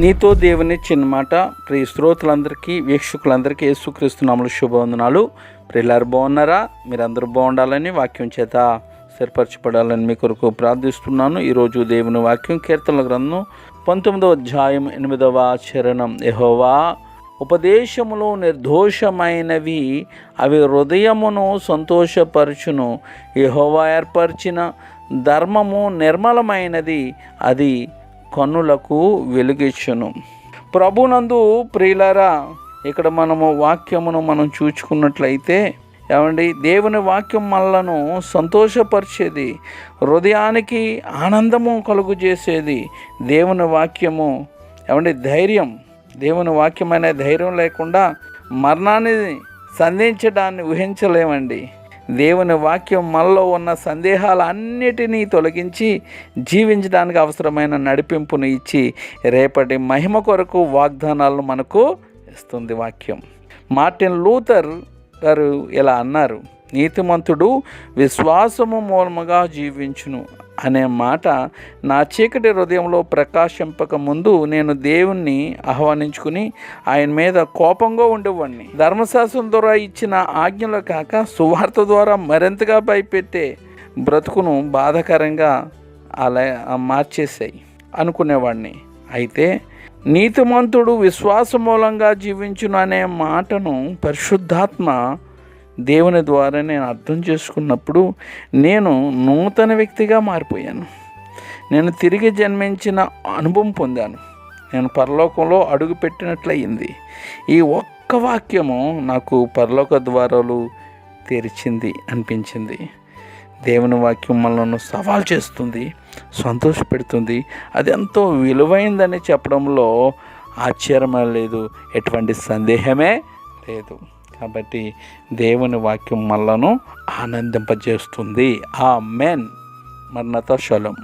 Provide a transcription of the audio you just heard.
నీతో దేవుని చిన్న మాట. ప్రియ శ్రోతలందరికీ వీక్షకులందరికీ యేసుక్రీస్తునాములు శుభవందనాలు. ప్రియులారు బాగున్నారా? మీరందరూ బాగుండాలని వాక్యం చేత స్థిరపరచబడాలని మీ కొరకు ప్రార్థిస్తున్నాను. ఈరోజు దేవుని వాక్యం కీర్తనల గ్రంథం పంతొమ్మిదవ అధ్యాయం ఎనిమిదవ చరణం ఎహోవా ఉపదేశములు నిర్దోషమైనవి అవి హృదయమును సంతోషపరచును. ఎహోవా ఏర్పరిచిన ధర్మము నిర్మలమైనది అది కన్నులకు వెలుగిచ్చును. ప్రభునందు ప్రియులరా ఇక్కడ మనము వాక్యమును మనం చూచుకున్నట్లయితే ఏమండి దేవుని వాక్యం మనలను సంతోషపరిచేది హృదయానికి ఆనందము కలుగు చేసేది దేవుని వాక్యము. ఏమండి ధైర్యం. దేవుని వాక్యం అనే ధైర్యం లేకుండా మరణాన్ని సంధించడాన్ని ఊహించలేమండి. దేవుని వాక్యం మనలో ఉన్న సందేహాలన్నిటినీ తొలగించి జీవించడానికి అవసరమైన నడిపింపును ఇచ్చి రేపటి మహిమ కొరకు వాగ్దానాలను మనకు ఇస్తుంది వాక్యం. మార్టిన్ లూథర్ గారు ఇలా అన్నారు నీతిమంతుడు విశ్వాసము మూలముగా జీవించును. అనే మాట నా చీకటి హృదయంలో ప్రకాశింపక ముందు నేను దేవుణ్ణి ఆహ్వానించుకుని ఆయన మీద కోపంగా ఉండేవాడిని ధర్మశాస్త్రం ద్వారా ఇచ్చిన ఆజ్ఞలు కాక సువార్త ద్వారా మరింతగా భయపెట్టే బ్రతుకును బాధాకరంగా అలా మార్చేసాయి అనుకునేవాడిని అయితే నీతిమంతుడు విశ్వాస మూలంగా జీవించును అనే మాటను పరిశుద్ధాత్మ దేవుని ద్వారా నేను అర్థం చేసుకున్నప్పుడు నేను నూతన వ్యక్తిగా మారిపోయాను. నేను తిరిగి జన్మించిన అనుభవం పొందాను. నేను పరలోకంలో అడుగు పెట్టినట్లయింది ఈ ఒక్క వాక్యము నాకు పరలోక ద్వారాలు తెరిచింది అనిపించింది. దేవుని వాక్యం మనల్ని సవాల్ చేస్తుంది సంతోషపెడుతుంది. అది ఎంతో విలువైందని చెప్పడంలో ఆశ్చర్యమే లేదు ఎటువంటి సందేహమే లేదు. కాబట్టి దేవుని వాక్యం మనలను ఆనందింపజేస్తుంది. ఆ మెన్ మరణతో శలం